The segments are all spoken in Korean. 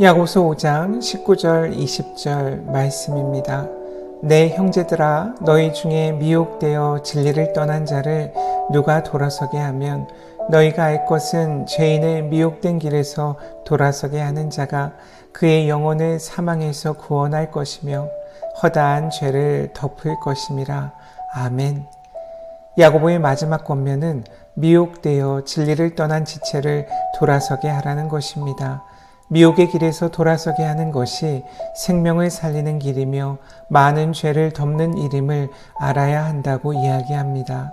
야고서 5장 19절 20절 말씀입니다. 내 형제들아 너희 중에 미혹되어 진리를 떠난 자를 누가 돌아서게 하면 너희가 알 것은 죄인을 미혹된 길에서 돌아서게 하는 자가 그의 영혼을 사망에서 구원할 것이며 허다한 죄를 덮을 것임이라. 아멘. 야고보의 마지막 권면은 미혹되어 진리를 떠난 지체를 돌아서게 하라는 것입니다. 미혹의 길에서 돌아서게 하는 것이 생명을 살리는 길이며 많은 죄를 덮는 일임을 알아야 한다고 이야기합니다.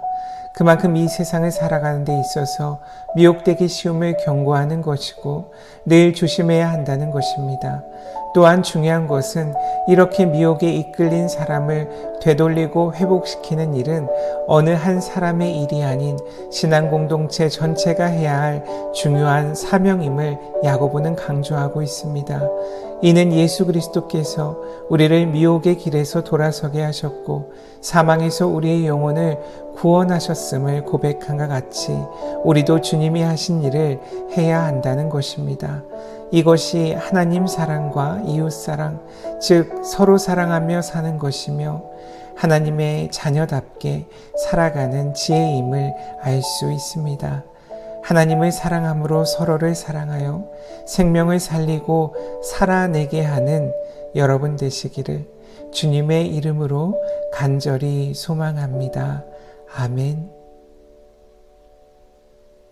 그만큼 이 세상을 살아가는 데 있어서 미혹되기 쉬움을 경고하는 것이고 늘 조심해야 한다는 것입니다. 또한 중요한 것은 이렇게 미혹에 이끌린 사람을 되돌리고 회복시키는 일은 어느 한 사람의 일이 아닌 신앙 공동체 전체가 해야 할 중요한 사명임을 야고보는 강조하고 있습니다. 이는 예수 그리스도께서 우리를 미혹의 길에서 돌아서게 하셨고 사망에서 우리의 영혼을 구원하셨음을 고백한것 같이 우리도 주님이 하신 일을 해야 한다는 것입니다. 이것이 하나님 사랑과 이웃 사랑, 즉 서로 사랑하며 사는 것이며 하나님의 자녀답게 살아가는 지혜임을 알 수 있습니다. 하나님을 사랑함으로 서로를 사랑하여 생명을 살리고 살아내게 하는 여러분 되시기를 주님의 이름으로 간절히 소망합니다. 아멘.